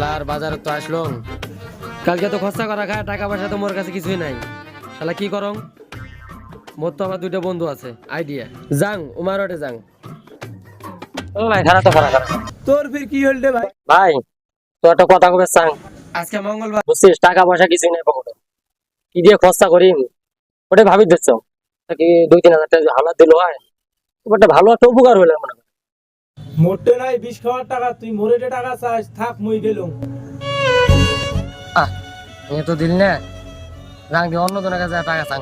শালার বাজারে তো আসলো কালকে তো খরচা করা খায় টাকা পয়সা তো মোর কাছে কিছুই নাই। শালা কি করং? মোর তো আমার দুইটা বন্ধু আছে আইডিয়া। যাং উমার ওটে যাং। ও ভাই খারাপ তো খারাপ তোর ফির কি হল রে ভাই? ভাই তো একটা কথা কবে চাং আজকে মঙ্গলবার। বুঝছিস টাকা পয়সা কিছুই নাই পকেটে। কি দিয়ে খরচা করি ওটাই ভাবি দিচ্ছ কি দুই তিন হাজার টাকা হাওলাত দিল হয়? ওটা ভালো একটা উপকার হইল মনে হয় মোটে নাই বিষ খাওয়ার টাকা তুই মোরেটে টাকা চাস থাক মুই গেলুম। আহ এ তো দিল না। যাং দিয়ে অন্য জনের কাছে টাকা চাং।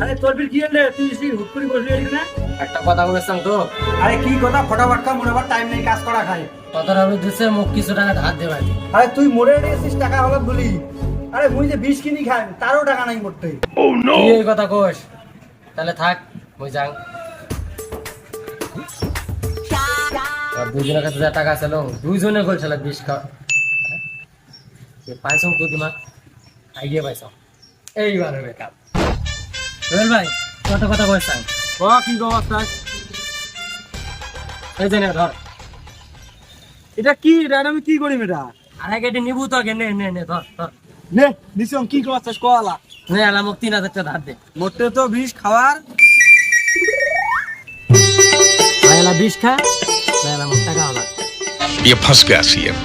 আরে তোর ফির কি হল? তুই সি হুট করে বসলি এখানে একটা কথা বলেছিলাম তো। আরে কি কথা? ফটাফট খা মোর আবার টাইম নেই কাজ করা খায় কথাটা আমি দিচ্ছে মুখ কিছু টাকা ধার দেবে। আরে তুই মোরে এসেছিস টাকা হলো বলি। আরে মুই যে বিষ কিনি খাই তারও টাকা নাই মোটে কি এই কথা কোষ তাহলে থাক। যাং দুজনের কাছে যা টাকা ছিল দুইজনে খাওয়া পাইছ তো আইডিয়া পাইছ। এইবার হবে কাম। রোহেল ভাই কত কথা ও কি অবস্থা এই যে নে ধর এটা কি এটা আমি কি করিম এটা আরে নিবু তো আগে নে নে নে ধর ধর নে কি অবস্থা কোয়ালা নে আলা মোক তিন হাজার টাকা ধার দে। মোটে তো বিষ খাওয়ার ভাই আলা বিষ খা ভাই আলা মোক টাকা হলা ये फंस गया सीएम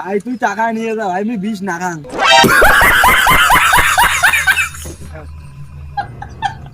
আই তুই টাকা নিয়ে যা ভাই আমি বিষ না খান